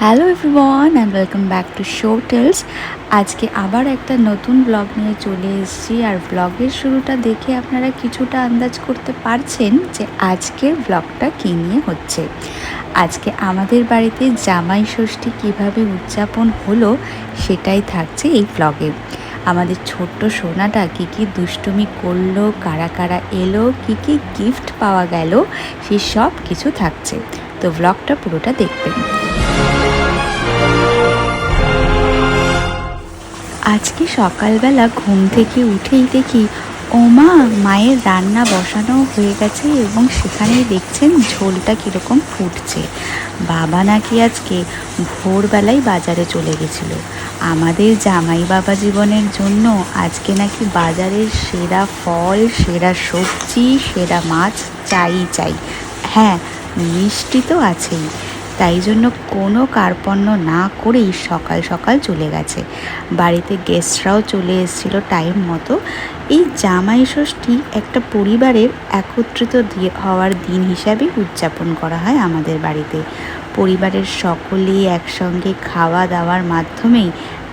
Hello everyone and welcome back to Show Tells আজকে আবার একটা নতুন ব্লগ নিয়ে চলে এসেছি আর ব্লগের শুরুটা দেখে আপনারা কিছুটা আন্দাজ করতে পারছেন যে আজকের ব্লগটা কী নিয়ে হচ্ছে। আজকে আমাদের বাড়িতে জামাই ষষ্ঠী কীভাবে উদযাপন হলো সেটাই থাকছে এই ব্লগে আমাদের ছোট্ট সোনাটা কী কী দুষ্টুমি করল, কারা কারা এলো, কী কী গিফট পাওয়া গেল সেই সব কিছু থাকছে। তো ব্লগটা পুরোটা দেখবেন। আজকে সকালবেলা ঘুম থেকে উঠেই দেখি ওমা, মায়ের রান্না বসানো হয়ে গেছে এবং সেখানেই দেখছেন ঝোলটা কীরকম ফুটছে। বাবা নাকি আজকে ভোরবেলায় বাজারে চলে গেছিল। আমাদের জামাই বাবা জীবনের জন্য আজকে নাকি বাজারের সেরা ফল, সেরা সবজি, সেরা মাছ চাই চাই। হ্যাঁ মিষ্টি তো আছেই। তাই জন্য কোনো কার্পণ্য না করেই সকাল সকাল চলে গেছে। বাড়িতে গেস্টরাও চলে এসেছিল টাইম মতো। এই জামাই ষষ্ঠী একটা পরিবারের একত্রিত হওয়ার দিন হিসাবে উদযাপন করা হয় আমাদের বাড়িতে। পরিবারের সকলেই একসঙ্গে খাওয়া দাওয়ার মাধ্যমেই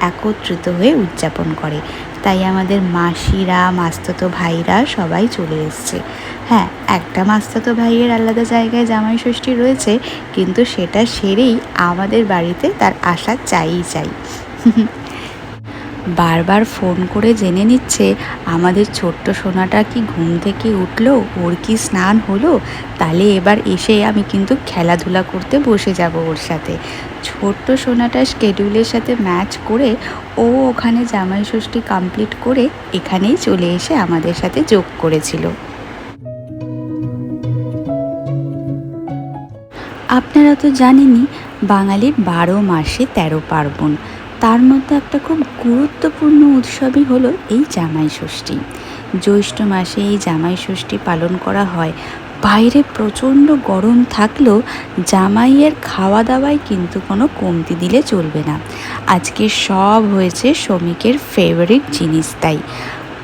একত্রিত হয়ে উদযাপন করে। তাই আমাদের মাসিরা, মাস্ততো ভাইরা সবাই চলে এসছে। হ্যাঁ একটা মাস্তত ভাইয়ের আলাদা জায়গায় জামাই ষষ্ঠী রয়েছে, কিন্তু সেটা সেরেই আমাদের বাড়িতে তার আসা চাই চাই। বারবার ফোন করে জেনে নিচ্ছে, আমাদের ছোট্ট সোনাটা কি ঘুম থেকে উঠল? ওর কি স্নান হলো? তাহলে এবার এসে আমি কিন্তু খেলাধুলা করতে বসে যাব ওর সাথে। ছোট্ট সোনাটা স্কেডিউলের সাথে ম্যাচ করে ও ওখানে জামাই ষষ্ঠী কমপ্লিট করে এখানেই চলে এসে আমাদের সাথে যোগ করেছিল। আপনারা তো জানেনই, বাঙালির বারো মাসে তেরো পার্বণ। তার মধ্যে একটা খুব গুরুত্বপূর্ণ উৎসবই হলো এই জামাই ষষ্ঠী। জ্যৈষ্ঠ মাসে এই জামাই ষষ্ঠী পালন করা হয়। বাইরে প্রচণ্ড গরম থাকলেও জামাইয়ের খাওয়া দাওয়ায় কিন্তু কোনো কমতি দিলে চলবে না। আজকে সব হয়েছে শ্রমিকের ফেভারিট জিনিস তাই।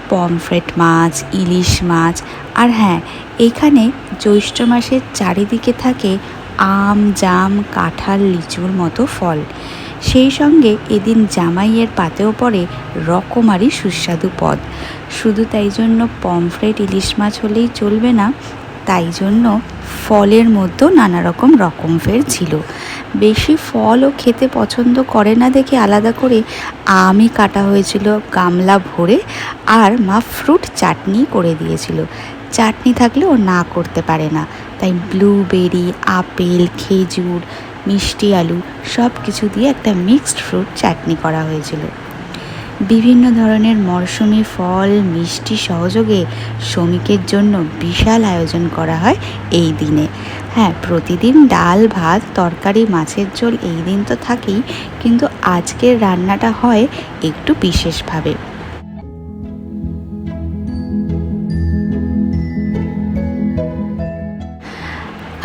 পমফ্রেট মাছ, ইলিশ মাছ, আর হ্যাঁ এখানে জ্যৈষ্ঠ মাসের চারিদিকে থাকে আম, জাম, কাঁঠাল, লিচুর মতো ফল। সেই সঙ্গে এদিন জামাইয়ের পাতেও পড়ে রকমারি সুস্বাদু পদ। শুধু তাই জন্য পমফ্রেট ইলিশ মাছ হলেই চলবে না, তাই জন্য ফলের মধ্যেও নানা রকম রকম ফের ছিল। বেশি ফলও খেতে পছন্দ করে না দেখে আলাদা করে আমই কাটা হয়েছিল গামলা ভরে আর মা ফ্রুট চাটনি করে দিয়েছিল। চাটনি থাকলে ও না করতে পারে না, তাই ব্লুবেরি, আপেল, খেজুর মিষ্টি আলু সব কিছু দিয়ে একটা মিক্সড ফ্রুট চাটনি করা হয়েছিল। বিভিন্ন ধরনের মরশুমি, ফল, মিষ্টি সহযোগে শ্রমিকের জন্য বিশাল আয়োজন করা হয় এই দিনে। হ্যাঁ প্রতিদিন ডাল, ভাত, তরকারি, মাছের ঝোল এই দিন তো থাকেই, কিন্তু আজকের রান্নাটা হয় একটু বিশেষভাবে।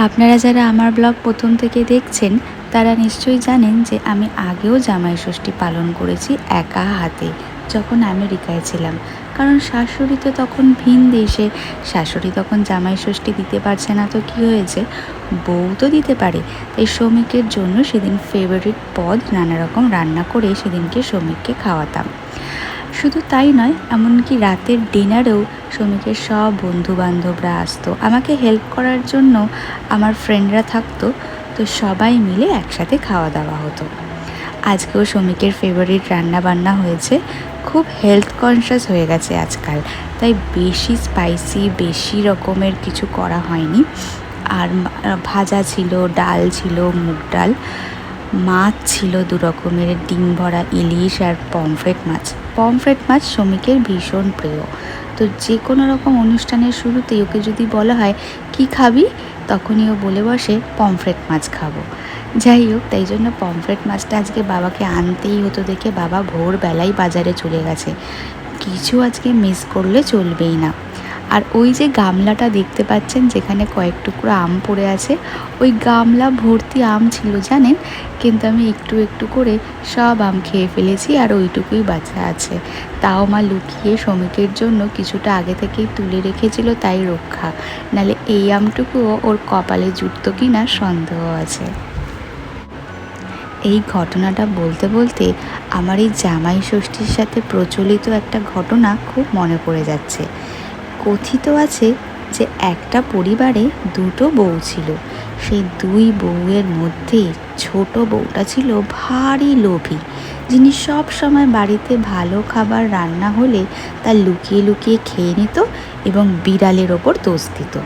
আপনারা যারা আমার ব্লগ প্রথম থেকে দেখছেন, তারা নিশ্চয়ই জানেন যে আমি আগেও জামাই ষষ্ঠী পালন করেছি একা হাতে, যখন আমেরিকায় ছিলাম। কারণ শাশুড়ি তো তখন ভিন দেশে, শাশুড়ি তখন জামাই ষষ্ঠী দিতে পারছে না তো কী হয়েছে? বউ তো দিতে পারে, তাই শ্রমিকের জন্য সেদিন ফেভারিট পদ নানা রকম রান্না করে সেদিনকে শ্রমিককে খাওয়াতাম। শুধু তাই নয়, এমনকি রাতের ডিনারেও শ্রমিকের সব বন্ধু বান্ধবরা আসতো। আমাকে হেল্প করার জন্য আমার ফ্রেন্ডরা থাকতো, তো সবাই মিলে একসাথে খাওয়া দাওয়া হতো। আজকেও শ্রমিকের ফেভারিট রান্না বান্না হয়েছে। খুব হেলথ কনসিয়াস হয়ে গেছে আজকাল। তাই বেশি স্পাইসি বেশি রকমের কিছু করা হয়নি। আর ভাজা ছিল, ডাল ছিল, মুগ ডাল, মাছ ছিল দু রকমের, ডিম ভরা ইলিশ আর পমফ্রেট মাছ। পমফ্রেট মাছ শ্রমিকের ভীষণ প্রিয়। তো যে কোনো রকম অনুষ্ঠানের শুরুতেই ওকে যদি বলা হয়, কি খাবি? তখনই ও বলে বসে, পমফ্রেট মাছ খাব। যাই হোক, তাই জন্য পমফ্রেট মাছটা আজকে বাবাকে আনতেই হতো দেখে বাবা ভোরবেলায় বাজারে চলে গেছে। কিছু আজকে মিস করলে চলবেই না। আর ওই যে গামলাটা দেখতে পাচ্ছেন, যেখানে কয়েক টুকরো আম পড়ে আছে, ওই গামলা ভর্তি আম ছিল জানেন? কিন্তু আমি একটু একটু করে সব আম খেয়ে ফেলেছি আর ওইটুকুই বাচ্চা আছে। তাও মা লুকিয়ে শ্রমিকের জন্য কিছুটা আগে থেকেই তুলে রেখেছিল তাই রক্ষা। নালে এই আমটুকুও ওর কপালে জুটত কি না সন্দেহ আছে। এই ঘটনাটা বলতে বলতে আমার এই জামাই ষষ্ঠীর সাথে প্রচলিত একটা ঘটনা খুব মনে পড়ে যাচ্ছে। কথিত আছে যে একটা পরিবারে দুটো বউ ছিল। সেই দুই বউয়ের মধ্যে ছোট বউটা ছিল ভারী লোভী। যিনি সব সময় বাড়িতে ভালো খাবার রান্না হলে তা লুকিয়ে লুকিয়ে খেয়ে নিত এবং বিড়ালের ওপর দোষ দিত।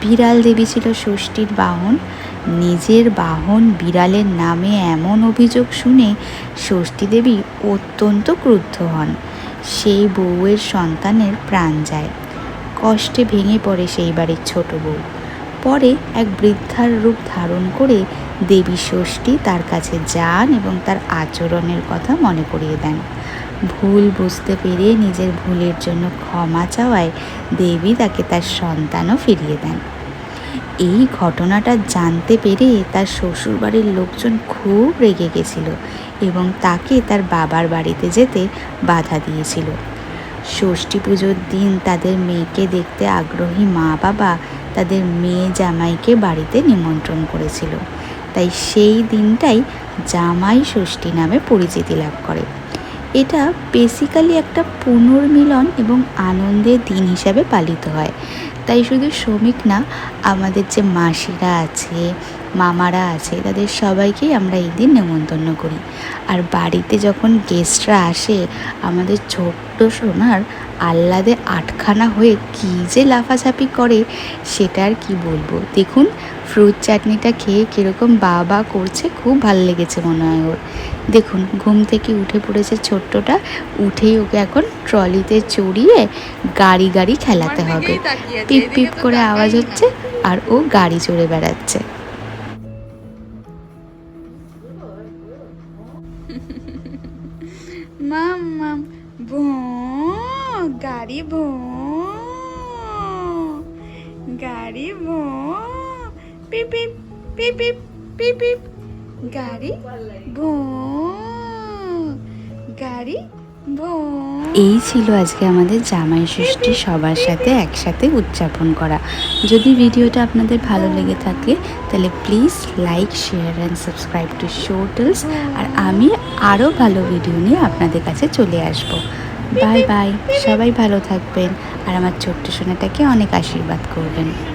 বিড়াল দেবী ছিল ষষ্ঠীর বাহন। নিজের বাহন বিড়ালের নামে এমন অভিযোগ শুনে ষষ্ঠী দেবী অত্যন্ত ক্রুদ্ধ হন। সেই বউয়ের সন্তানের প্রাণ যায়। কষ্টে ভেঙে পড়ে সেই বাড়ির ছোট বউ। পরে এক বৃদ্ধার রূপ ধারণ করে দেবী ষষ্ঠী তার কাছে যান এবং তার আচরণের কথা মনে করিয়ে দেন। ভুল বুঝতে পেরে নিজের ভুলের জন্য ক্ষমা চাওয়ায় দেবী তাকে তার সন্তানও ফিরিয়ে দেন। এই ঘটনাটা জানতে পেরে তার শ্বশুরবাড়ির লোকজন খুব রেগে গেছিল এবং তাকে তার বাবার বাড়িতে যেতে বাধা দিয়েছিল। ষষ্ঠী পুজোর দিন তাদের মেয়েকে দেখতে আগ্রহী মা বাবা তাদের মেয়ে জামাইকে বাড়িতে নিমন্ত্রণ করেছিল। তাই সেই দিনটাই জামাই ষষ্ঠী নামে পরিচিতি লাভ করে। এটা বেসিক্যালি একটা পুনর্মিলন এবং আনন্দের দিন হিসাবে পালিত হয়। তাই শুধু শ্রমিক না, আমাদের যে মাসিরা আছে মামারা আছে তাদের সবাইকেই আমরা এই দিন নেমন্তন্ন করি। আর বাড়িতে যখন গেস্টরা আসে আমাদের ছোট্ট সোনার আহ্লাদে আটখানা হয়ে কী যে লাফাঝাপি করে সেটা আর কি বলব? দেখুন ফ্রুট চাটনিটা খেয়ে কীরকম বা বা করছে খুব ভালো লেগেছে মনে হয় ওর। দেখুন ঘুম থেকে উঠে পড়েছে ছোট্টটা উঠেই ওকে এখন ট্রলিতে চড়িয়ে গাড়ি গাড়ি খেলাতে হবে। পিপ পিপ করে আওয়াজ হচ্ছে আর ও গাড়ি চড়ে বেড়াচ্ছে। মাম মাম ভো গাড়ি ভো গাড়ি ভো পিপিপ পিপিপ পিপ পিপ পিপ পিপ, গাড়ি ভো গাড়ি এই ছিল আজকে আমাদের জামাই ষষ্ঠী সবার সাথে একসাথে উদযাপন করা। যদি ভিডিওটা আপনাদের ভালো লেগে থাকে, তাহলে please like share and subscribe to Show Tells আর আমি আরও ভালো ভিডিও নিয়ে আপনাদের কাছে চলে আসব। বাই বাই সবাই ভালো থাকবেন। আর আমার ছোট্ট সোনাটাকে অনেক আশীর্বাদ করবেন।